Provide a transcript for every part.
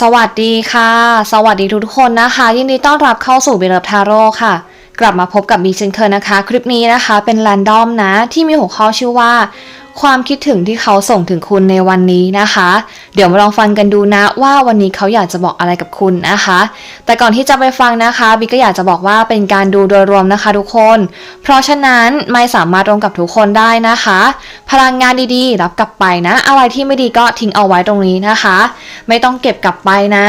สวัสดีค่ะ สวัสดีทุกๆคนนะคะ ยินดีต้อนรับเข้าสู่เบลทาโร่ค่ะ กลับมาพบกับบีเช่นเคยนะคะ คลิปนี้นะคะเป็นแรนดอมนะ ที่มีหัวข้อชื่อว่า ความคิดถึงที่เขาส่งถึงคุณในวันนี้นะคะ เดี๋ยวมาลองฟังกันดูนะว่าวันนี้เขาอยากจะบอกอะไรกับคุณนะคะ แต่ก่อนที่จะไปฟังนะคะบีก็อยากจะบอกว่าเป็นการดูโดยรวมนะคะทุกคน เพราะฉะนั้นไม่สามารถตรงกับทุกคนได้นะคะ พลังงานดีๆ รับกลับไปนะ อะไรที่ไม่ดีก็ทิ้งเอาไว้ตรงนี้นะคะ ไม่ต้องเก็บกลับไปนะ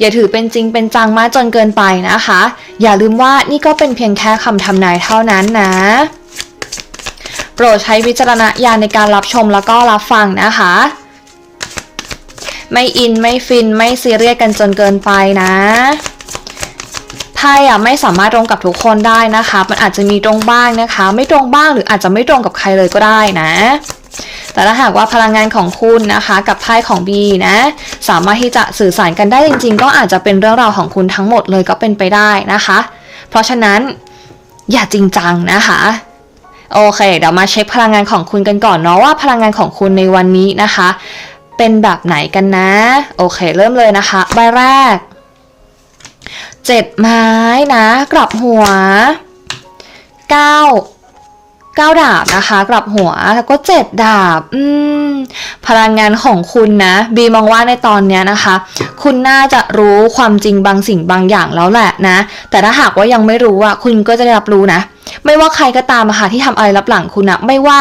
อย่าถือเป็นจริงเป็นจังมากจนเกินไปนะคะ อย่าลืมว่านี่ก็เป็นเพียงแค่คำทำนายเท่านั้นนะ โปรดใช้วิจารณญาณในการรับชมแล้วก็รับฟังนะคะ ไม่อินไม่ฟินไม่ซีเรียสกันจนเกินไปนะไพ่อะไม่สามารถตรงกับทุกคนได้นะคะ มันอาจจะมีตรงบ้างนะคะ ไม่ตรงบ้างหรืออาจจะไม่ตรงกับใครเลยก็ได้นะ แต่ถ้าหากว่าพลังงานของคุณนะคะ กับไพ่ของ B นะ สามารถที่จะสื่อสารกันได้จริง ๆ ก็อาจจะเป็นเรื่องราวของคุณทั้งหมดเลยก็เป็นไปได้นะคะ เพราะฉะนั้นอย่าจริงจังนะคะ โอเค เดี๋ยวมาเช็คพลังงานของคุณกันก่อนเนาะว่าพลังงานของคุณในวันนี้นะคะ เป็นแบบไหนกันนะ โอเค เริ่มเลยนะคะ ใบแรกเจ็ดไม้นะ กลับหัวเก้า เก้าดาบนะคะ กลับหัวแล้วก็เจ็ดดาบ อืม พลังงานของคุณนะ บีมองว่าในตอนนี้นะคะ คุณน่าจะรู้ความจริงบางสิ่งบางอย่างแล้วแหละนะ แต่ถ้าหากว่ายังไม่รู้อะคุณก็จะได้รับรู้นะ ไม่ว่าใครก็ตามอะค่ะที่ทำอะไรรับหลังคุณอะไม่ว่า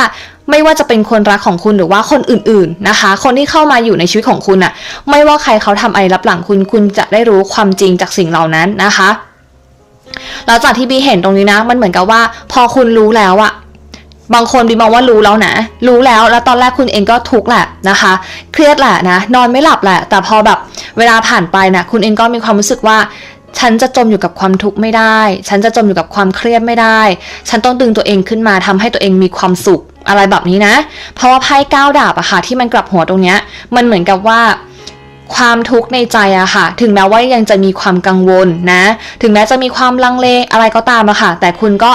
ไม่ว่าจะเป็นคนรักของคุณหรือว่าคนอื่นๆนะคะ คนที่เข้ามาอยู่ในชีวิตของคุณอะไม่ว่าใครเขาทำอะไรรับหลังคุณ คุณจะได้รู้ความจริงจากสิ่งเหล่านั้นนะคะแล้วจากที่บีเห็นตรงนี้นะ มันเหมือนกับว่า พอคุณรู้แล้วอะ บางคนบีมองว่ารู้แล้วนะ รู้แล้วแล้วตอนแรกคุณเองก็ทุกข์แหละนะคะ เครียดแหละนะ นอนไม่หลับแหละ แต่พอแบบเวลาผ่านไปนะคุณเองก็มีความรู้สึกว่าฉันจะจมอยู่กับความทุกข์ไม่ได้ ฉันจะจมอยู่กับความเครียดไม่ได้ ฉันต้องดึงตัวเองขึ้นมาทำให้ตัวเองมีความสุขอะไรแบบนี้นะ เพราะว่าไพ่ก้าวดาบอะค่ะที่มันกลับหัวตรงเนี้ย มันเหมือนกับว่าความทุกข์ในใจอะค่ะ ถึงแม้ว่ายังจะมีความกังวลนะ ถึงแม้จะมีความลังเลอะไรก็ตามอะค่ะ แต่คุณก็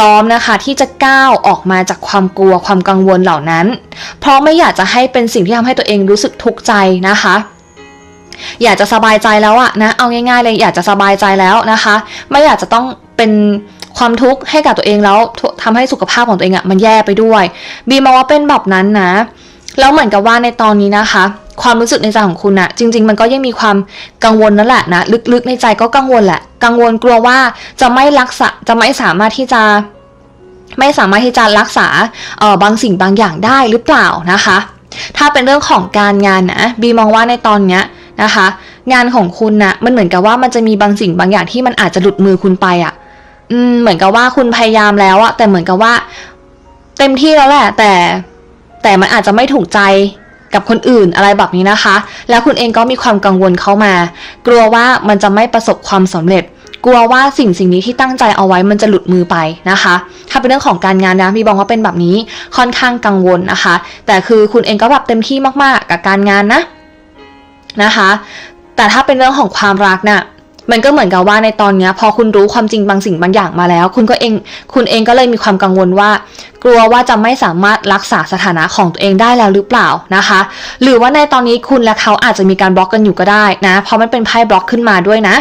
ร้อมนะคะ ที่จะก้าวออกมาจากความกลัวความกังวลเหล่านั้น เพราะไม่อยากจะให้เป็นสิ่งที่ทำให้ตัวเองรู้สึกทุกข์ใจนะคะอยากจะสบายใจแล้วอะนะ เอาง่ายๆเลยอยากจะสบายใจแล้วนะคะ ไม่อยากจะต้องเป็นความทุกข์ให้กับตัวเองแล้วทำให้สุขภาพของตัวเองอะมันแย่ไปด้วย บีมองว่าเป็นแบบนั้นนะ แล้วเหมือนกับว่าในตอนนี้นะคะ ความรู้สึกในใจของคุณอะจริง ๆ มันก็ยังมีความกังวลนั่นแหละนะลึกๆในใจก็กังวลแหละ กังวลกลัวว่าจะไม่รักษาจะไม่สามารถที่จะไม่สามารถที่จะรักษาเอ่อบางสิ่งบางอย่างได้หรือเปล่านะคะ ถ้าเป็นเรื่องของการงานนะบีมองว่าในตอนเนี้ยนะคะ งานของคุณนะมันเหมือนกับว่ามันจะมีบางสิ่งบางอย่างที่มันอาจจะหลุดมือคุณไปอะ่ะอืมเหมือนกับว่าคุณพยายามแล้วอะแต่เหมือนกับว่า เต็มที่แล้วแหละ แต่แต่มันอาจจะไม่ถูกใจ กับคนอื่นอะไรแบบนี้นะคะ แล้วคุณเองก็มีความกังวลเข้ามา กลัวว่ามันจะไม่ประสบความสำเร็จ กลัวว่าสิ่งสิ่งนี้ที่ตั้งใจเอาไว้มันจะหลุดมือไปนะคะ ถ้าเป็นเรื่องของการงานนะพี่บองว่าเป็นแบบนี้ค่อนข้างกังวลนะคะ แต่คือคุณเองก็แบบเต็มที่มากๆกับการงานนะนะคะ แต่ถ้าเป็นเรื่องของความรักน่ะ มันก็เหมือนกับว่าในตอนนี้พอคุณรู้ความจริงบางสิ่งบางอย่างมาแล้ว คุณก็เองคุณเองก็เลยมีความกังวลว่า กลัวว่าจะไม่สามารถรักษาสถานะของตัวเองได้แล้วหรือเปล่านะคะ หรือว่าในตอนนี้คุณและเขาอาจจะมีการบล็อกกันอยู่ก็ได้นะ เพราะมันเป็นไพ่บล็อกขึ้นมาด้วยนะ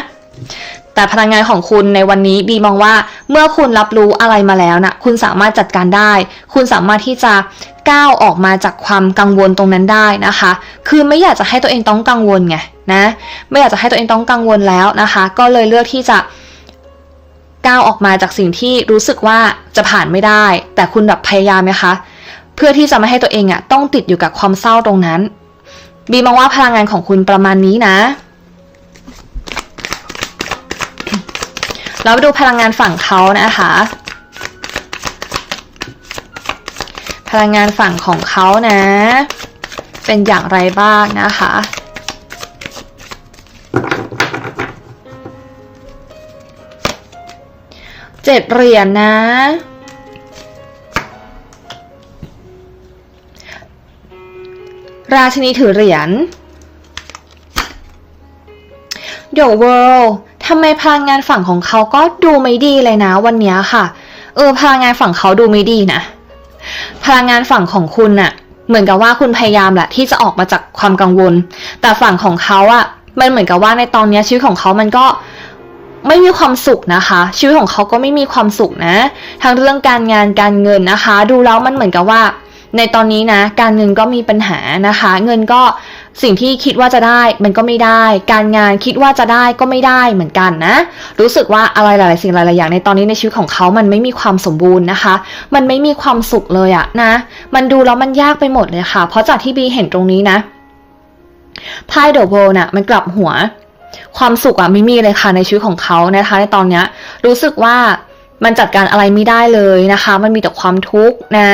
แต่พลังงานของคุณในวันนี้บีมองว่าเมื่อคุณรับรู้อะไรมาแล้วนะคุณสามารถจัดการได้ คุณสามารถที่จะก้าวออกมาจากความกังวลตรงนั้นได้นะคะ คือไม่อยากจะให้ตัวเองต้องกังวลไง นะ ไม่อยากจะให้ตัวเองต้องกังวลแล้วนะคะ ก็เลยเลือกที่จะก้าวออกมาจากสิ่งที่รู้สึกว่าจะผ่านไม่ได้ แต่คุณแบบพยายามไหมคะ เพื่อที่จะไม่ให้ตัวเองอะต้องติดอยู่กับความเศร้าตรงนั้น บีมองว่าพลังงานของคุณประมาณนี้นะเราไปดูพลังงานฝั่งเขานะคะ พลังงานฝั่งของเขานะ เป็นอย่างไรบ้างนะคะ เจ็ดเหรียญนะ ราชินีถือเหรียญเดี๋ยวเวิลด์ทำไมพลังงานฝั่งของเขาก็ดูไม่ดีเลยนะวันนี้ค่ะ เออพลังงานฝั่งเขาดูไม่ดีนะ พลังงานฝั่งของคุณน่ะ เหมือนกับว่าคุณพยายามแหละที่จะออกมาจากความกังวล แต่ฝั่งของเขาอะมันเหมือนกับว่าในตอนนี้ชีวิตของเขามันก็ ไม่มีความสุขนะคะ ชีวิตของเขาก็ไม่มีความสุขนะทั้งเรื่องการงานการเงินนะคะ ดูแล้วมันเหมือนกับว่า ในตอนนี้นะ การเงินก็มีปัญหานะคะ เงินก็สิ่งที่คิดว่าจะได้มันก็ไม่ได้ การงานคิดว่าจะได้ก็ไม่ได้เหมือนกันนะ รู้สึกว่าอะไรหลาย ๆ สิ่งหลาย ๆ อย่างในตอนนี้ในชีวิตของเขามันไม่มีความสมบูรณ์นะคะ มันไม่มีความสุขเลยอะนะ มันดูแล้วมันยากไปหมดเลยค่ะ เพราะจากที่บีเห็นตรงนี้นะไพ่เดอะโวน่ะมันกลับหัว ความสุขอะไม่มีเลยค่ะในชีวิตของเขานะคะ ในตอนเนี้ยรู้สึกว่ามันจัดการอะไรไม่ได้เลยนะคะ มันมีแต่ความทุกข์นะ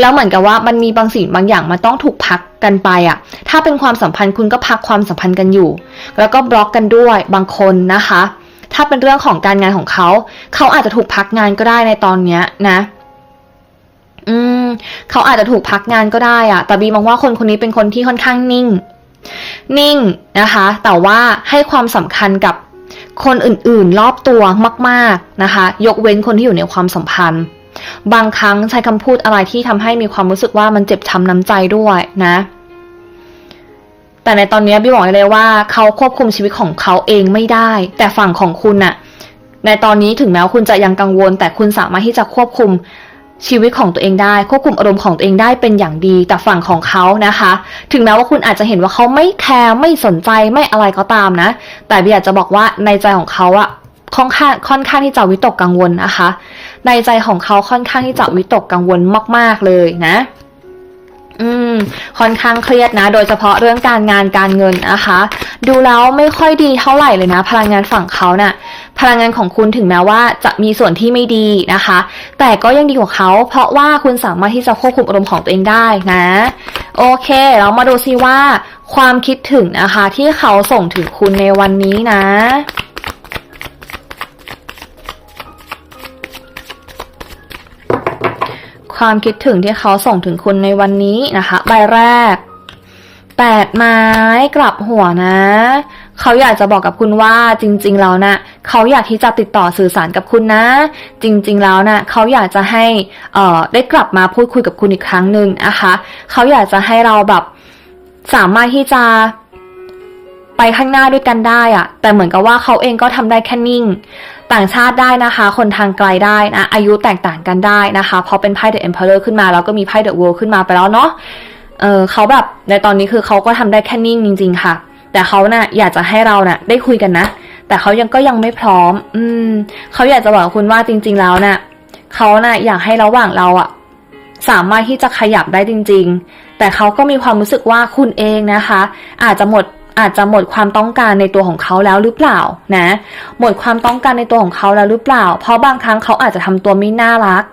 แล้วเหมือนกับว่ามันมีบางสิ่งบางอย่างมันต้องถูกพักกันไปอะถ้าเป็นความสัมพันธ์คุณก็พักความสัมพันธ์กันอยู่ แล้วก็บล็อกกันด้วยบางคนนะคะ ถ้าเป็นเรื่องของการงานของเขา เขาอาจจะถูกพักงานก็ได้ในตอนเนี้ยนะอืมเขาอาจจะถูกพักงานก็ได้อะแต่บีมองว่าคนคนนี้เป็นคนที่ค่อนข้างนิ่ง นิ่งนะคะ แต่ว่าให้ความสำคัญกับคนอื่นๆ รอบตัวมากๆนะคะ ยกเว้นคนที่อยู่ในความสัมพันธ์ บางครั้งใช้คำพูดอะไรที่ทำให้มีความรู้สึกว่ามันเจ็บช้ำน้ำใจด้วยนะ แต่ในตอนนี้พี่บอกเลยว่าเขาควบคุมชีวิตของเขาเองไม่ได้ แต่ฝั่งของคุณน่ะ ในตอนนี้ถึงแม้คุณจะยังกังวล แต่คุณสามารถที่จะควบคุม ชีวิตของตัวเองได้ ควบคุมอารมณ์ของตัวเองได้เป็นอย่างดีแต่ฝั่งของเขานะคะ ถึงแม้ว่าคุณอาจจะเห็นว่าเขาไม่แคร์ไม่สนใจไม่อะไรก็ตามนะ แต่บีอยากจะบอกว่าในใจของเขาอะค่อนข้างค่อนข้างที่จะวิตกกังวลนะคะ ในใจของเขาค่อนข้างที่จะวิตกกังวลมาก ๆเลยนะ อืม ค่อนข้างเครียดนะ โดยเฉพาะเรื่องการงานการเงินนะคะ ดูแล้วไม่ค่อยดีเท่าไหร่เลยนะ พลังงานฝั่งเขานะ่ะ พลังงานของคุณถึงแม้ว่าจะมีส่วนที่ไม่ดีนะคะ แต่ก็ยังดีกว่าเขา เพราะว่าคุณสามารถที่จะควบคุมอารมณ์ของตัวเองได้นะ โอเค เรามาดูซิว่า ความคิดถึงนะคะ ที่เขาส่งถึงคุณในวันนี้นะ ความคิดถึงที่เขาส่งถึงคุณในวันนี้นะคะ ใบแรกแปดไม้กลับหัวนะ เขาอยากจะบอกกับคุณว่าจริง ๆ แล้วนะ่ะเขาอยากที่จะติดต่อสื่อสารกับคุณนะ จริง ๆ แล้วนะ่ะเขาอยากจะให้เอ่อได้กลับมาพูดคุยกับคุณอีกครั้งหนึ่งนะคะเขาอยากจะให้เราแบบสามารถที่จะไปข้างหน้าด้วยกันได้อะแต่เหมือนกับว่าเขาเองก็ทำได้แค่นิ่ง ต่างชาติได้นะคะ คนทางไกลได้นะอายุแตกต่างกันได้นะคะเพราะเป็นไพ่ The Emperor ขึ้นมาแล้วก็มีไพ่ The World ขึ้นมาไปแล้วเนาะเออเขาแบบในตอนนี้คือเขาก็ทำได้แค่นิ่งจริง ๆ ค่ะ แต่เขานะ่ะอยากจะให้เรานะ่ะ ได้คุยกันนะ แต่เขายังก็ยังไม่พร้อม อืมเขาอยากจะบอกคุณว่าจริง ๆ แล้วนะ่ะเขานะ่ะอยากให้ระหว่างเราอะสามารถที่จะขยับได้จริง ๆ แต่เขาก็มีความรู้สึกว่าคุณเองนะคะ อาจจะหมด อาจจะหมดความต้องการในตัวของเขาแล้วหรือเปล่านะ หมดความต้องการในตัวของเขาแล้วหรือเปล่า เพราะบางครั้งเขาอาจจะทำตัวไม่น่ารัก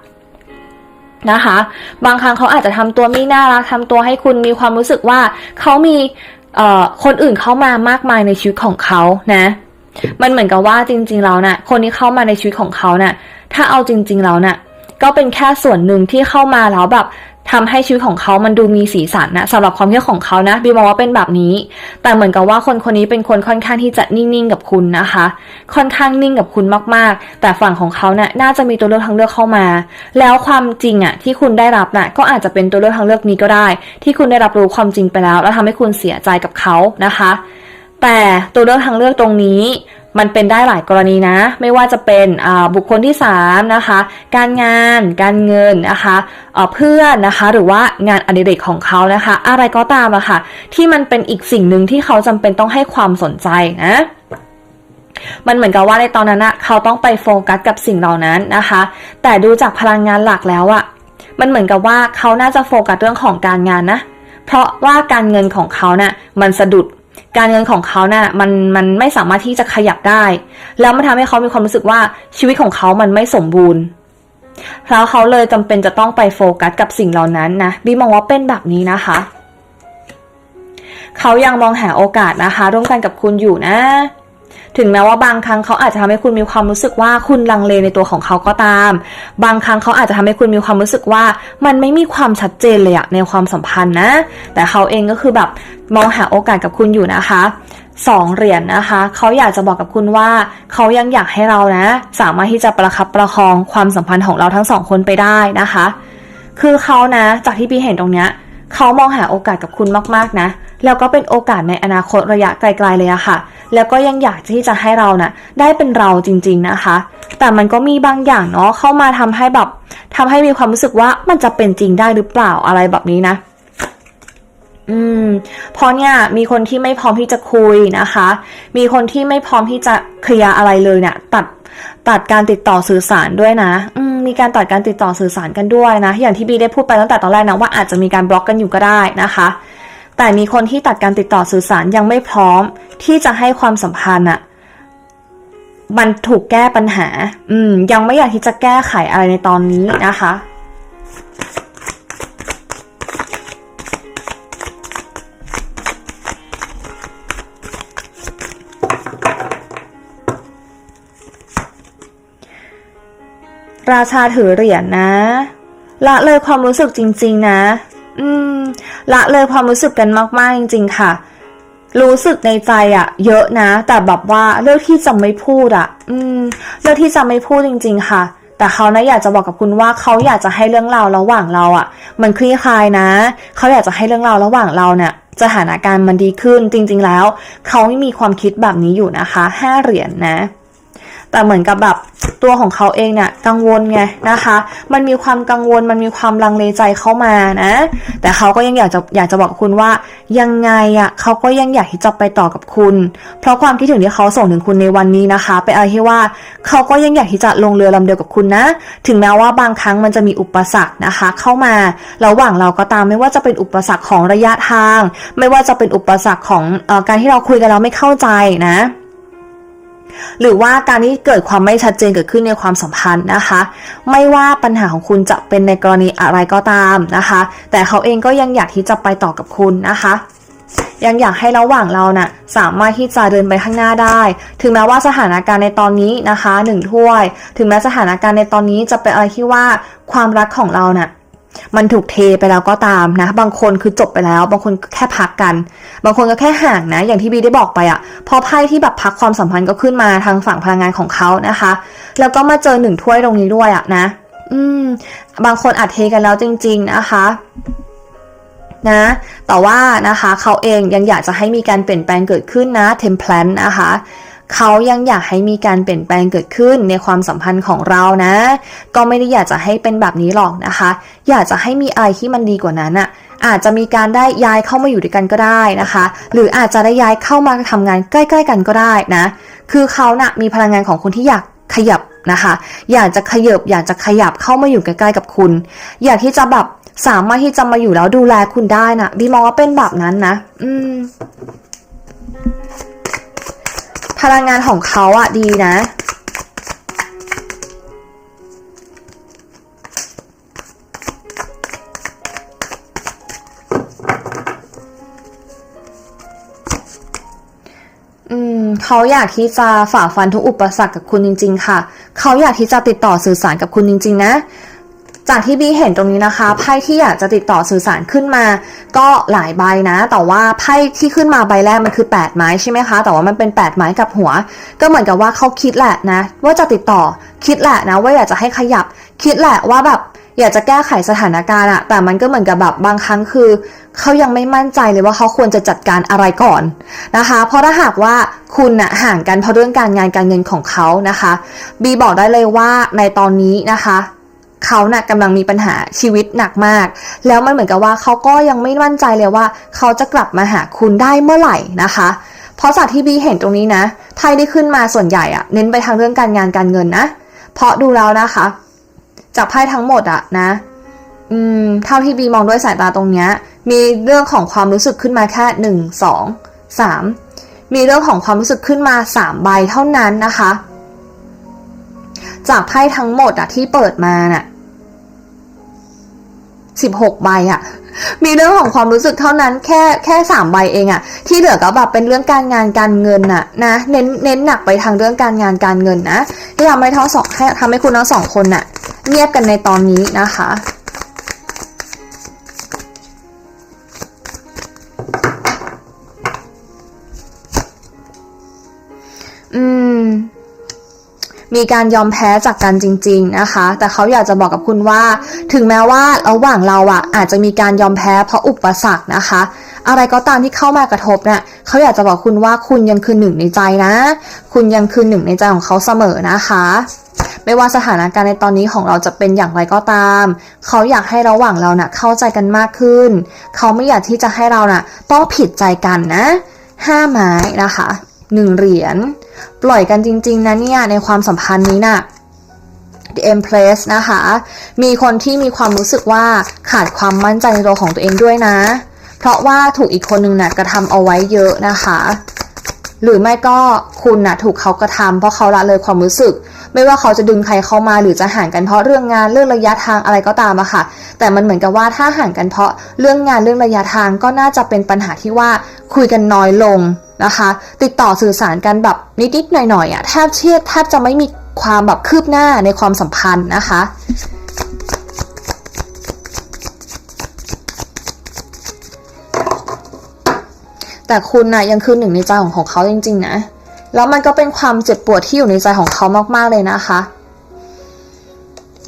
นะคะ บางครั้งเขาอาจจะทำตัวไม่น่ารักทำตัวให้คุณมีความรู้สึกว่าเขามีคนอื่นเข้ามามากมายในชีวิตของเขานะ มันเหมือนกับว่าจริง ๆ แล้วนะ่ะ คนที่เข้ามาในชีวิตของเขานะ่ะ ถ้าเอาจริง ๆ แล้วนะ่ะ ก็เป็นแค่ส่วนหนึ่งที่เข้ามาแล้วแบบทำให้ชีวิตของเขามันดูมีสีสันนะสำหรับความคิดของเขานะบีมองว่าเป็นแบบนี้ แต่เหมือนกับว่าคนคนนี้เป็นคนค่อนข้างที่จะนิ่งๆกับคุณนะคะ ค่อนข้างนิ่งกับคุณมากๆ แต่ฝั่งของเขาเนะ่ยน่าจะมีตัวเลือกทางเลือกเข้ามา แล้วความจริงอะ่ะที่คุณได้รับนะ่ะก็อาจจะเป็นตัวเลือกทางเลือกนี้ก็ได้ ที่คุณได้รับรู้ความจริงไปแล้ว แล้วทำให้คุณเสียใจกับเขานะคะ แต่ตัวเลือกทางเลือกตรงนี้ มันเป็นได้หลายกรณีนะ ไม่ว่าจะเป็นบุคคลที่ 3 นะคะ การงาน การเงินนะคะเพื่อนนะคะ หรือว่างานอดิเรกของเขานะคะ อะไรก็ตามอะค่ะ ที่มันเป็นอีกสิ่งหนึ่งที่เขาจำเป็นต้องให้ความสนใจนะมันเหมือนกับว่าในตอนนั้นนะเขาต้องไปโฟกัสกับสิ่งเหล่านั้นนะคะ แต่ดูจากพลังงานหลักแล้วอะมันเหมือนกับว่าเขาน่าจะโฟกัสเรื่องของการงานนะ เพราะว่าการเงินของเขานะ่ะมันสะดุด การเงินของเขานะ่ะมันมันไม่สามารถที่จะขยับได้ แล้วมันทำให้เขามีความรู้สึกว่าชีวิตของเขามันไม่สมบูรณ์แล้วเขาเลยจำเป็นจะต้องไปโฟกัสกับสิ่งเหล่านั้นนะบีมองว่าเป็นแบบนี้นะคะ เขายังมองหาโอกาสนะคะ ร่วมกันกับคุณอยู่นะ ถึงแม้ว่าบางครั้งเขาอาจจะทำให้คุณมีความรู้สึกว่าคุณลังเลในตัวของเขาก็ตาม บางครั้งเขาอาจจะทำให้คุณมีความรู้สึกว่า มันไม่มีความชัดเจนเลยอะในความสัมพันธ์นะ แต่เขาเองก็คือแบบมองหาโอกาสกับคุณอยู่นะคะสองเหรียญนนะคะ เขาอยากจะบอกกับคุณว่า เขายังอยากให้เรานะ สามารถที่จะประคับประคองความสัมพันธ์ของเราทั้งสองคนไปได้นะคะ คือเขานะ จากที่พี่เห็นตรงเนี้ย เขามองหาโอกาสกับคุณมากๆนะ แล้วก็เป็นโอกาสในอนาคตระยะไกลๆเลยอะค่ะ แล้วก็ยังอยากที่จะให้เรานะ่ะได้เป็นเราจริงๆนะคะ แต่มันก็มีบางอย่างเนาะเข้ามาทำให้แบบทำให้มีความรู้สึกว่ามันจะเป็นจริงได้หรือเปล่าอะไรแบบนี้นะอืมเพราะเนี่ยมีคนที่ไม่พร้อมที่จะคุยนะคะ มีคนที่ไม่พร้อมที่จะเคลียร์อะไรเลยเนี่ยตัดตัดการติดต่อสื่อสารด้วยนะ อืม มีการตัดการติดต่อสื่อสารกันด้วยนะ อย่างที่บีได้พูดไปตั้งแต่ตอนแรกนะว่าอาจจะมีการบล็อกกันอยู่ก็ได้นะคะ แต่มีคนที่ตัดการติดต่อสื่อสารยังไม่พร้อม ที่จะให้ความสัมพันธ์อะมันถูกแก้ปัญหา อืม ยังไม่อยากที่จะแก้ไขอะไรในตอนนี้นะคะ ราชาถือเหรียญนะ ละเลยความรู้สึกจริง ๆ นะ อืม ละเลยความรู้สึกกันมากๆ จริง ๆ ค่ะ รู้สึกในใจอะเยอะนะ แต่แบบว่าเลือกที่จะไม่พูดอะอืม เลือกที่จะไม่พูดจริง ๆ ค่ะ แต่เขานะอยากจะบอกกับคุณว่าเขาอยากจะให้เรื่องราวระหว่างเราอะมันคลี่คลายนะ เขาอยากจะให้เรื่องราวระหว่างเราเนี่ยสถานการณ์มันดีขึ้นจริง ๆ แล้ว เขาไม่มีความคิดแบบนี้อยู่นะคะห้าเหรียญนนะ แต่เหมือนกับแบบตัวของเขาเองเนี่ยกังวลไงนะคะ มันมีความกังวลมันมีความลังเลใจเข้ามานะ แต่เขาก็ยังอยากจะอยากจะบอกคุณว่า ยังไงอะ่ะเขาก็ยังอยากที่จะไปต่อกับคุณ เพราะความคิดถึงที่เขาส่งถึงคุณในวันนี้นะคะเป็นอะไรที่ว่าเขาก็ยังอยากที่จะลงเรือลำเดียวกับคุณนะ ถึงแม้ว่าบางครั้งมันจะมีอุปสรรคนะคะ เข้ามาระหว่างเราก็ตามไม่ว่าจะเป็นอุปสรรคของระยะทาง ไม่ว่าจะเป็นอุปสรรคของออการที่เราคุยกันแล้วไม่เข้าใจนะ หรือว่าการที่เกิดความไม่ชัดเจนเกิดขึ้นในความสัมพันธ์นะคะ ไม่ว่าปัญหาของคุณจะเป็นในกรณีอะไรก็ตามนะคะ แต่เขาเองก็ยังอยากที่จะไปต่อกับคุณนะคะยังอยากให้ระหว่างเรานะ่ะสามารถที่จะเดินไปข้างหน้าได้ ถึงแม้ว่าสถานการณ์ในตอนนี้นะคะหนึ่งถ้วย ถึงแม้สถานการณ์ในตอนนี้จะเป็นอะไรที่ว่าความรักของเราน่ะ มันถูกเทไปแล้วก็ตามนะ บางคนคือจบไปแล้ว บางคนแค่พักกัน บางคนก็แค่ห่างนะ อย่างที่บีได้บอกไปอะ่ะพอไพ่ที่แบบพักความสัมพันธ์ก็ขึ้นมาทางฝั่งพลังงานของเขานะคะ แล้วก็มาเจอหนึ่งถ้วยตรงนี้ด้วยอะ่ะนะ อืม บางคนอัดเทกันแล้วจริง ๆนะคะนะ แต่ว่านะคะเขาเองยังอยากจะให้มีการเปลี่ยนแปลงเกิดขึ้นนะ เทมเพลนนะคะ เขายังอยากให้มีการเปลี่ยนแปลงเกิดขึ้นในความสัมพันธ์ของเรานะ ก็ไม่ได้อยากจะให้เป็นแบบนี้หรอกนะคะ อยากจะให้มีอะไรที่มันดีกว่านั้นอะอาจจะมีการได้ย้ายเข้ามาอยู่ด้วยกันก็ได้นะคะ หรืออาจจะได้ย้ายเข้ามาทำงานใกล้ ๆ กันก็ได้นะ คือเขานะ่ะมีพลังงานของคนที่อยากขยับนะคะ อยากจะขยับอยากจะขยับเข้ามาอยู่ใกล้ๆกับคุณ อยากที่จะแบบสามารถที่จะมาอยู่แล้วดูแลคุณได้นะบีมองว่าเป็นแบบนั้นนะ อืม พลังงานของเขาอะดีนะ อืม เขาอยากที่จะฝ่าฟันทุกอุปสรรคกับคุณจริง ๆ ค่ะ เขาอยากที่จะติดต่อสื่อสารกับคุณจริง ๆ นะ จากที่บีเห็นตรงนี้นะคะไพ่ที่อยากจะติดต่อสื่อสารขึ้นมา ก็หลายใบนะ แต่ว่าไพ่ที่ขึ้นมาใบแรกมันคือ 8 ไม้ใช่ไหมคะ แต่ว่ามันเป็น 8 ไม้กับหัว ก็เหมือนกับว่าเขาคิดแหละนะ ว่าจะติดต่อคิดแหละนะ ว่าอยากจะให้ขยับ คิดแหละว่าแบบอยากจะแก้ไขสถานการณ์อะแต่มันก็เหมือนกับแบบบางครั้งคือเขายังไม่มั่นใจเลยว่าเขาควรจะจัดการอะไรก่อนนะคะ เพราะถ้าหากว่าคุณนะห่างกันเพราะเรื่องการงานการเงินของเขานะคะ บีบอกได้เลยว่าในตอนนี้นะคะ เขานะ่ะกำลังมีปัญหาชีวิตหนักมาก แล้วมันเหมือนกับว่าเขาก็ยังไม่มั่นใจเลยว่า เขาจะกลับมาหาคุณได้เมื่อไหร่นะคะ เพราะจากที่บีเห็นตรงนี้นะไพ่ที่ขึ้นมาส่วนใหญ่อะเน้นไปทางเรื่องการงานการเงินนะ เพราะดูแล้วนะคะ จากไพ่ทั้งหมดอะนะอืมเท่าที่บีมองด้วยสายตาตรงเนี้ยมีเรื่องของความรู้สึกขึ้นมาแค่หนึ่งสองสามมีเรื่องของความรู้สึกขึ้นมาสามใบเท่านั้นนะคะ จากไพ่ทั้งหมดอะที่เปิดมาน่ะ สิบหกใบอะมีเรื่องของความรู้สึกเท่านั้นแค่แค่สามใบเองอะที่เหลือก็แบบเป็นเรื่องการงานการเงินน่ะนะเน้นเน้นหนักไปทางเรื่องการงานการเงินนะที่ทำให้ทั้งสองให้ทำให้คุณทั้งสองคนน่ะเงียบกันในตอนนี้นะคะ มีการยอมแพ้จากกันจริง ๆนะคะ แต่เขาอยากจะบอกกับคุณว่า ถึงแม้ว่าระหว่างเราอะอาจจะมีการยอมแพ้เพราะอุปสรรคนะคะ อะไรก็ตามที่เข้ามากระทบเนี่ยเขาอยากจะบอกคุณว่าคุณยังคือหนึ่งในใจนะ คุณยังคือหนึ่งในใจของเขาเสมอนะคะไม่ว่าสถานการณ์ในตอนนี้ของเราจะเป็นอย่างไรก็ตาม เขาอยากให้ระหว่างเรานะ่ะเข้าใจกันมากขึ้น เขาไม่อยากที่จะให้เรานะ่ะต้องผิดใจกันนะ ห้าไม้นะคะ หนึ่งเหรียญปล่อยกันจริง ๆนะเนี่ยในความสัมพันธ์นี้น่ะ The Empress นะคะ มีคนที่มีความรู้สึกว่าขาดความมั่นใจในตัวของตัวเองด้วยนะ เพราะว่าถูกอีกคนหนึ่งนะ่ะกระทำเอาไว้เยอะนะคะ หรือไม่ก็คุณนะ่ะถูกเขากระทำเพราะเขาละเลยความรู้สึก ไม่ว่าเขาจะดึงใครเข้ามาหรือจะห่างกันเพราะเรื่องงานเรื่องระยะทางอะไรก็ตามอะค่ะ แต่มันเหมือนกับว่าถ้าห่างกันเพราะเรื่องงานเรื่องระยะทางก็น่าจะเป็นปัญหาที่ว่าคุยกันน้อยลงนะคะ ติดต่อสื่อสารกันแบบนิดๆหน่อยๆอะแทบเชียดแทบจะไม่มีความแบบคืบหน้าในความสัมพันธ์นะคะ แต่คุณนะยังคือหนึ่งในใจของของเขาจริง ๆ นะ แล้วมันก็เป็นความเจ็บปวดที่อยู่ในใจของเขามากๆเลยนะคะ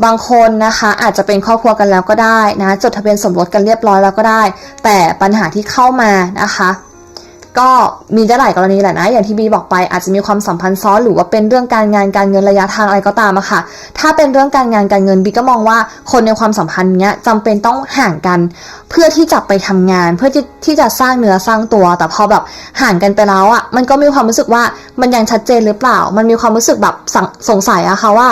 บางคนนะคะอาจจะเป็นครอบครัวกันแล้วก็ได้นะ จดทะเบียนสมรสกันเรียบร้อยแล้วก็ได้ แต่ปัญหาที่เข้ามานะคะ ก็มีได้หลายกรณีแหละนะ อย่างที่บีบอกไปอาจจะมีความสัมพันธ์ซ้อนหรือว่าเป็นเรื่องการงานการเงินระยะทางอะไรก็ตามอะค่ะ ถ้าเป็นเรื่องการงานการเงินบีก็มองว่าคนในความสัมพันธ์เนี้ยจำเป็นต้องห่างกัน เพื่อที่จะไปทำงาน เพื่อที่ที่จะสร้างเนื้อสร้างตัว แต่พอแบบห่างกันไปแล้วอะมันก็มีความรู้สึกว่ามันยังชัดเจนหรือเปล่า มันมีความรู้สึกแบบสงสงสัยอะค่ะว่า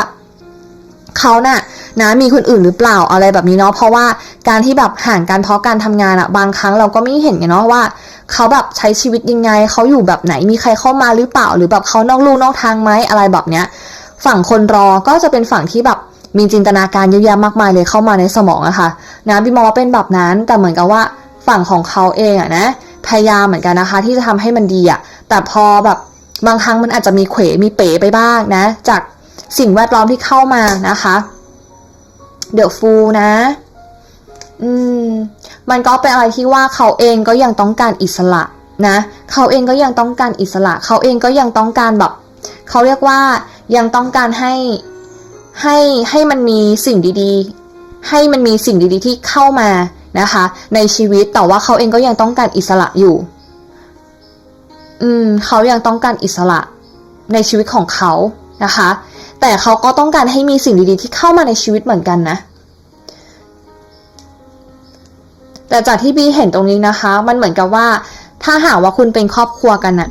เขาน่ะนะมีคนอื่นหรือเปล่าอะไรแบบนี้เนาะเพราะว่าการที่แบบห่างกันเพราะการทำงานอะบางครั้งเราก็ไม่เห็นไงเนาะว่าเขาแบบใช้ชีวิตยังไงเขาอยู่แบบไหนมีใครเข้ามาหรือเปล่า หรือแบบเขานอกลู่นอกทางไหมอะไรแบบเนี้ย ฝั่งคนรอก็จะเป็นฝั่งที่แบบมีจินตนาการเยอะแยะมากมายเลยเข้ามาในสมองอะค่ะนะพี่มองว่าเป็นแบบนั้นแต่เหมือนกับว่าฝั่งของเขาเองอะนะพยายามเหมือนกันนะคะ ที่จะทำให้มันดีอะแต่พอแบบบางครั้งมันอาจจะมีเขวมีเป๋ไปบ้างนะ จาก สิ่งแวดล้อมที่เข้ามานะคะเดี๋ยวฟูนะ อืม มันก็เป็นอะไรที่ว่าเขาเองก็ยังต้องการอิสระนะ เขาเองก็ยังต้องการอิสระ เขาเองก็ยังต้องการแบบ เขาเรียกว่ายังต้องการให้ให้ให้มันมีสิ่งดีๆ ให้มันมีสิ่งดีๆ ที่เข้ามานะคะ ในชีวิตแต่ว่าเขาเองก็ยังต้องการอิสระอยู่ อืม เขายังต้องการอิสระในชีวิตของเขานะคะ แต่เขาก็ต้องการให้มีสิ่งดีๆ ที่เข้ามาในชีวิตเหมือนกันนะ แต่จากที่บีเห็นตรงนี้นะคะ มันเหมือนกับว่า ถ้าหากว่าคุณเป็นครอบครัวกันอะ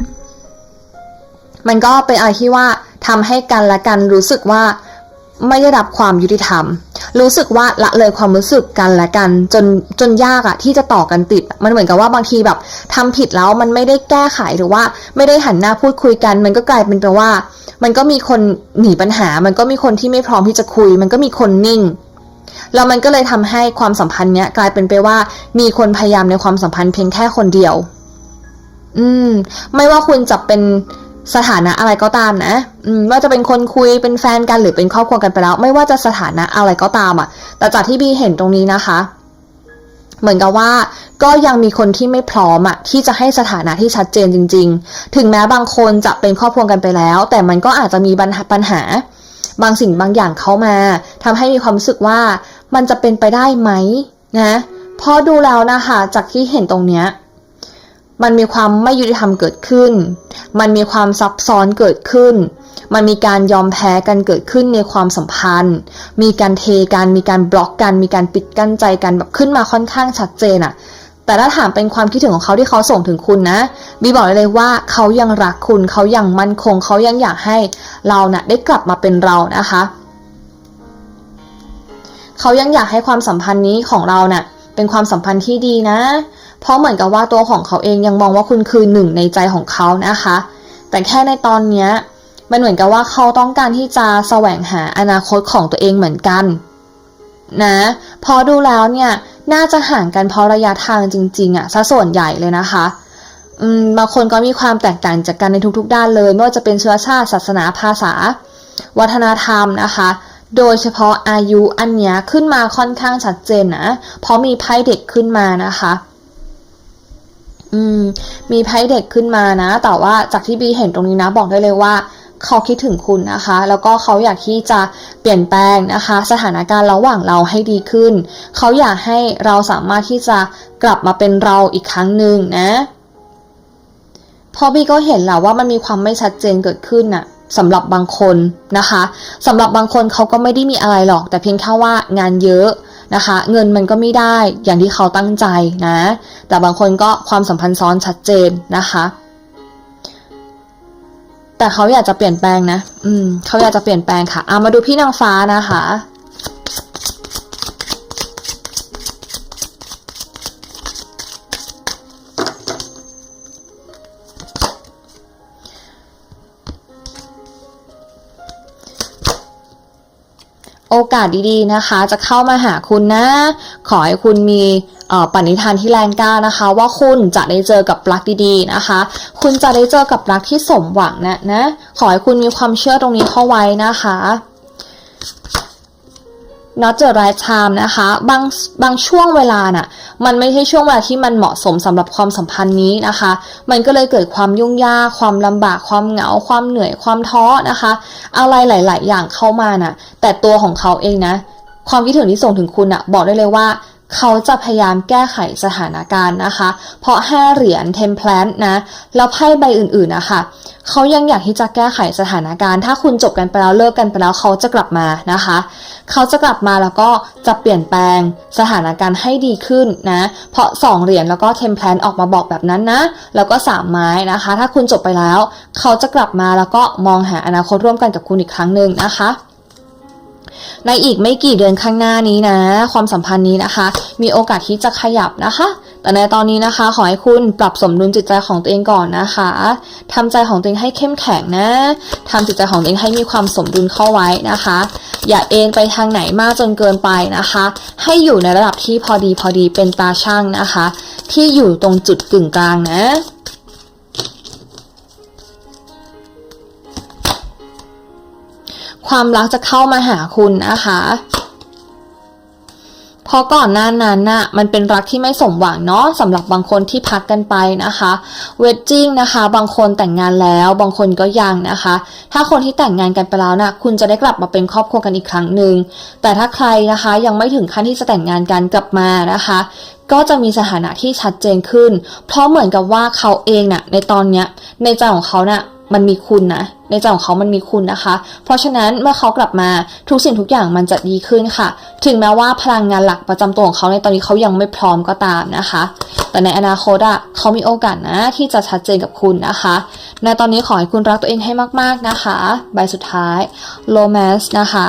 มันก็เป็นอะไรที่ว่าทำให้กันและกันรู้สึกว่า ไม่ได้รับความยุติธรรม รู้สึกว่าละเลยความรู้สึกกันและกัน จนจนยากอะที่จะต่อกันติด มันเหมือนกับว่าบางทีแบบทำผิดแล้วมันไม่ได้แก้ไขหรือว่าไม่ได้หันหน้าพูดคุยกัน มันก็กลายเป็นแต่ว่า มันก็มีคนหนีปัญหา มันก็มีคนที่ไม่พร้อมที่จะคุย มันก็มีคนนิ่งแล้วมันก็เลยทำให้ความสัมพันธ์เนี้ยกลายเป็นไปว่า มีคนพยายามในความสัมพันธ์เพียงแค่คนเดียว อืม ไม่ว่าคุณจะเป็น สถานะอะไรก็ตามนะว่าจะเป็นคนคุยเป็นแฟนกันหรือเป็นครอบครัวกันไปแล้ว ไม่ว่าจะสถานะอะไรก็ตามอะ แต่จากที่บีเห็นตรงนี้นะคะ เหมือนกับว่าก็ยังมีคนที่ไม่พร้อมอะที่จะให้สถานะที่ชัดเจนจริง ๆ ถึงแม้บางคนจะเป็นครอบครัวกันไปแล้ว แต่มันก็อาจจะมีปัญหาปัญหาบางสิ่งบางอย่างเข้ามาทำให้มีความรู้สึกว่ามันจะเป็นไปได้ไหมนะพอดูแล้วนะคะ จากที่เห็นตรงเนี้ย มันมีความไม่ยุติธรรมเกิดขึ้น มันมีความซับซ้อนเกิดขึ้น มันมีการยอมแพ้กันเกิดขึ้นในความสัมพันธ์ มีการเทกัน มีการบล็อกกัน มีการปิดกั้นใจกันแบบขึ้นมาค่อนข้างชัดเจนอะแต่ถ้าถามเป็นความคิดถึงของเขาที่เขาส่งถึงคุณนะ บีบอกเลยว่าเขายังรักคุณ เขายังมั่นคง เขายังอยากให้เรานะ่ะได้กลับมาเป็นเรานะคะ เขายังอยากให้ความสัมพันธ์นี้ของเราเนะ่ะเป็นความสัมพันธ์ที่ดีนะ เพราะเหมือนกับว่าตัวของเขาเองยังมองว่าคุณคือหนึ่งในใจของเขานะคะ แต่แค่ในตอนนี้มันเหมือนกับว่าเขาต้องการที่จะแสวงหาอนาคตของตัวเองเหมือนกันนะพอดูแล้วเนี่ยน่าจะห่างกันเพราะระยะทางจริง ๆอะ่ะซะส่วนใหญ่เลยนะคะอืมบางคนก็มีความแตกต่างจากกันในทุกๆ ด้านเลยไม่ว่าจะเป็นเชื้อชาติศาสนาภาษา วัฒนธรรมนะคะ โดยเฉพาะอายุอันเนี้ยขึ้นมาค่อนข้างชัดเจนนะเพราะมีไพ่เด็กขึ้นมานะคะ อืม มีไพ่เด็กขึ้นมานะ แต่ว่าจากที่บีเห็นตรงนี้นะบอกได้เลยว่าเขาคิดถึงคุณนะคะ แล้วก็เขาอยากที่จะเปลี่ยนแปลงนะคะ สถานการณ์ระหว่างเราให้ดีขึ้น เขาอยากให้เราสามารถที่จะกลับมาเป็นเราอีกครั้งหนึ่งนะเพอพี่ก็เห็นแล้วว่ามันมีความไม่ชัดเจนเกิดขึ้นน่ะสำหรับบางคนนะคะสำหรับบางคนเขาก็ไม่ได้มีอะไรหรอก แต่เพียงแค่ว่างานเยอะ นะคะ เงินมันก็ไม่ได้อย่างที่เขาตั้งใจนะ แต่บางคนก็ความสัมพันธ์ซ้อนชัดเจนนะคะ แต่เขาอยากจะเปลี่ยนแปลงนะ อืมเขาอยากจะเปลี่ยนแปลงค่ะ เอามาดูพี่นางฟ้านะคะ โอกาสดีๆนะคะ จะเข้ามาหาคุณนะ ขอให้คุณมีปณิธานที่แรงกล้านะคะ ว่าคุณจะได้เจอกับรักดีๆนะคะ คุณจะได้เจอกับรักที่สมหวังนะนะ ขอให้คุณมีความเชื่อตรงนี้เข้าไว้นะคะ not the right time นะคะ บางบางช่วงเวลาน่ะ มันไม่ใช่ช่วงเวลาที่มันเหมาะสมสำหรับความสัมพันธ์นี้นะคะ มันก็เลยเกิดความยุ่งยาก ความลำบาก ความเหงา ความเหนื่อย ความท้อนะคะ อะไรหลาย ๆ อย่างเข้ามาน่ะ แต่ตัวของเขาเองนะ ความคิดถึงที่ส่งถึงคุณอะบอกได้เลยว่า เขาจะพยายามแก้ไขสถานการณ์นะคะ เพราะห้าเหรียญเทมเพลนนะ แล้วไพ่ใบอื่นๆนะคะ เขายังอยากที่จะแก้ไขสถานการณ์ ถ้าคุณจบกันไปแล้วเลิกกันไปแล้วเขาจะกลับมานะคะ เขาจะกลับมาแล้วก็จะเปลี่ยนแปลงสถานการณ์ให้ดีขึ้นนะ เพราะสองเหรียญแล้วก็เทมเพลนออกมาบอกแบบนั้นนะ แล้วก็สามไม้นะคะ ถ้าคุณจบไปแล้ว เขาจะกลับมาแล้วก็มองหาอนาคตร่วมกันกับคุณอีกครั้งหนึ่งนะคะ ในอีกไม่กี่เดือนข้างหน้านี้นะ ความสัมพันธ์นี้นะคะ มีโอกาสที่จะขยับนะคะ แต่ในตอนนี้นะคะ ขอให้คุณปรับสมดุลจิตใจของตัวเองก่อนนะคะทำใจของตัวเองให้เข้มแข็งนะทำจิตใจของตัวเองให้มีความสมดุลเข้าไว้นะคะ อย่าเองไปทางไหนมากจนเกินไปนะคะ ให้อยู่ในระดับที่พอดีพอดีเป็นตาช่างนะคะ ที่อยู่ตรงจุดกึ่งกลางนะ ความรักจะเข้ามาหาคุณนะคะเพราะก่อนหน้านั้นน่ะมันเป็นรักที่ไม่สมหวังเนาะสำหรับบางคนที่พักกันไปนะคะเวดจิ้งนะคะ บางคนแต่งงานแล้วบางคนก็ยังนะคะ ถ้าคนที่แต่งงานกันไปแล้วนะ่ะคุณจะได้กลับมาเป็นครอบครัวกันอีกครั้งหนึ่งแต่ถ้าใครนะคะยังไม่ถึงขั้นที่จะแต่งงานกันกลับมานะคะ ก็จะมีสถานะที่ชัดเจนขึ้น เพราะเหมือนกับว่าเขาเองน่ะในตอนเนี้ยในใจของเขาน่ะ มันมีคุณนะ ในใจของเขามันมีคุณนะคะ เพราะฉะนั้นเมื่อเขากลับมาทุกสิ่งทุกอย่างมันจะดีขึ้นค่ะ ถึงแม้ว่าพลังงานหลักประจำตัวของเขาในตอนนี้เขายังไม่พร้อมก็ตามนะคะ แต่ในอนาคตอะเขามีโอกาสนะที่จะชัดเจนกับคุณนะคะ ในตอนนี้ขอให้คุณรักตัวเองให้มาก ๆนะคะ ใบสุดท้าย romance นะคะ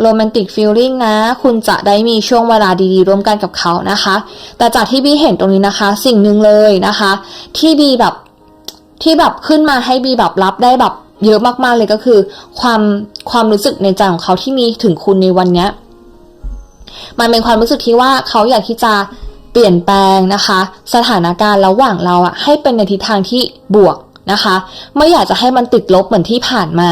โรแมนติกฟีลลิ่งนะ คุณจะได้มีช่วงเวลาดีๆ ร่วมกันกับเขานะคะ แต่จากที่บีเห็นตรงนี้นะคะ สิ่งหนึ่งเลยนะคะ ที่บีแบบ ที่แบบขึ้นมาให้บีแบบรับได้แบบเยอะมากๆเลยก็คือ ความความรู้สึกในใจของเขาที่มีถึงคุณในวันเนี้ยมันเป็นความรู้สึกที่ว่าเขาอยากที่จะเปลี่ยนแปลงนะคะ สถานการณ์ระหว่างเราอะให้เป็นในทิศทางที่บวกนะคะ ไม่อยากจะให้มันติดลบเหมือนที่ผ่านมา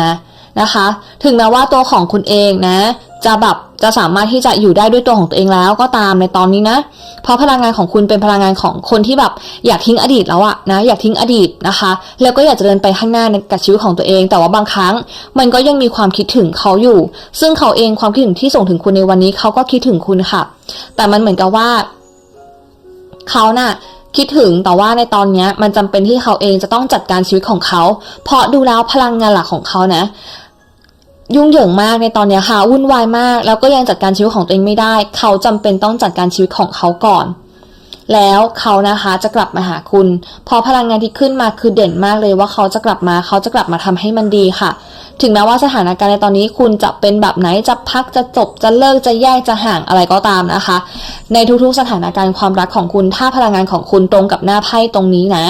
นะคะ ถึงแม้ว่าตัวของคุณเองนะ จะแบบ จะสามารถที่จะอยู่ได้ด้วยตัวของตัวเองแล้วก็ตามในตอนนี้นะ เพราะพลังงานของคุณเป็นพลังงานของคนที่แบบอยากทิ้งอดีตแล้วอะนะอยากทิ้งอดีตนะคะ แล้วก็อยากจะเดินไปข้างหน้าในกับชีวิตของตัวเอง แต่ว่าบางครั้ง มันก็ยังมีความคิดถึงเขาอยู่ ซึ่งเขาเองความคิดถึงที่ส่งถึงคุณในวันนี้เขาก็คิดถึงคุณค่ะ แต่มันเหมือนกับว่าเขาน่ะคิดถึงแต่ว่าในตอนนี้มันจำเป็นที่เขาเองจะต้องจัดการชีวิตของเขา เพราะดูแล้วพลังงานหลักของเขานะ ยุ่งเหยิงมากในตอนนี้ค่ะวุ่นวายมาก แล้วก็ยังจัดการชีวิตของตัวเองไม่ได้ เขาจำเป็นต้องจัดการชีวิตของเขาก่อน แล้วเขานะคะจะกลับมาหาคุณ พอพลังงานที่ขึ้นมาคือเด่นมากเลยว่าเขาจะกลับมา เขาจะกลับมาทำให้มันดีค่ะ ถึงแม้ว่าสถานการณ์ในตอนนี้คุณจะเป็นแบบไหนจะพักจะจบจะเลิกจะแยกจะห่างอะไรก็ตามนะคะ ในทุกๆสถานการณ์ความรักของคุณ ถ้าพลังงานของคุณตรงกับหน้าไพ่ตรงนี้นะ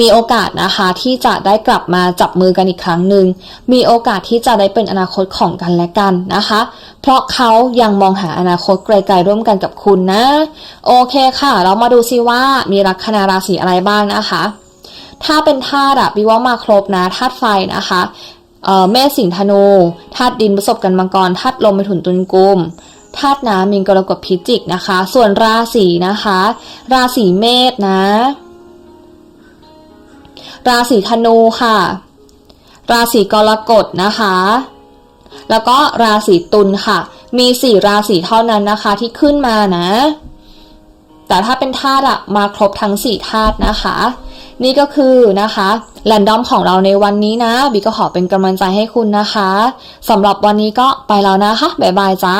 มีโอกาสนะคะที่จะได้กลับมาจับมือกันอีกครั้งหนึ่ง มีโอกาสที่จะได้เป็นอนาคตของกันและกันนะคะ เพราะเขายังมองหาอนาคตไกลๆร่วมกันกับคุณนะ โอเคค่ะ เรามาดูซิว่ามีลัคนาราศีอะไรบ้างนะคะ ถ้าเป็นธาตุอะวิว่ามาครบนะธาตุไฟนะคะเอ่อเมษสิงธนูธาตุดินประสบกันมังกรธาตุลมเป็นถุนตุนกุมธาตุน้ำมีนกรกฎพิจิกนะคะ ส่วนราศีนะคะ ราศีเมษนะ ราศีธนูค่ะ ราศีกรกฎนะคะ แล้วก็ราศีตุลค่ะ มีสี่ราศีเท่านั้นนะคะที่ขึ้นมานะ แต่ถ้าเป็นธาตุอะมาครบทั้งสี่ธาตุนะคะ นี่ก็คือนะคะแรนดอมของเราในวันนี้นะบีก็ขอเป็นกำลังใจให้คุณนะคะสำหรับวันนี้ก็ไปแล้วนะคะบ๊ายบายจ้า